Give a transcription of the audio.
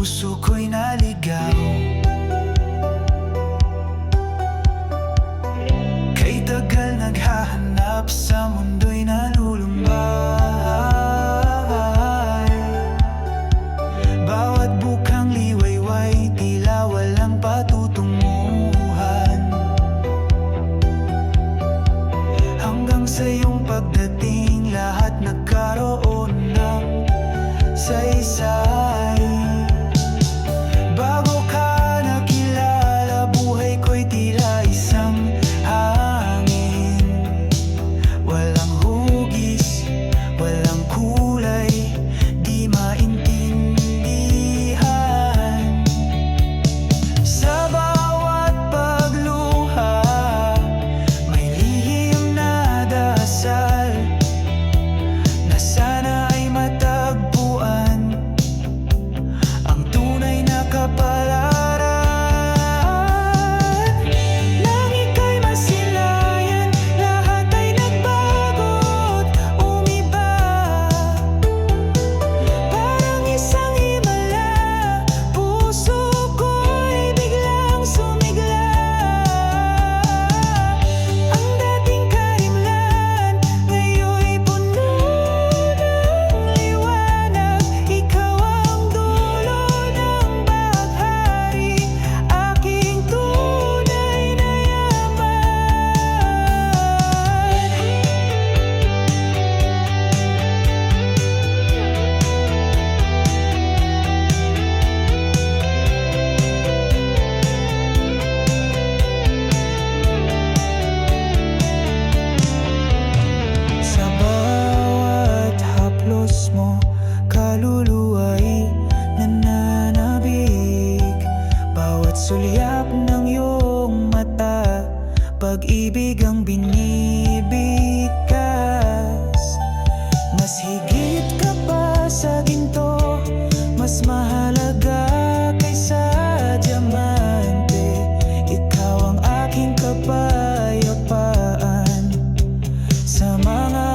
puso ko'y naligaw. Kay tagal naghahanap sa mundo. Sulyap ng iyong mata. Pag-ibig ang binibigkas Mas higit ka pa sa ginto Mas mahalaga kaysa diamante. Ikaw ang aking kapayapaan. Sa mga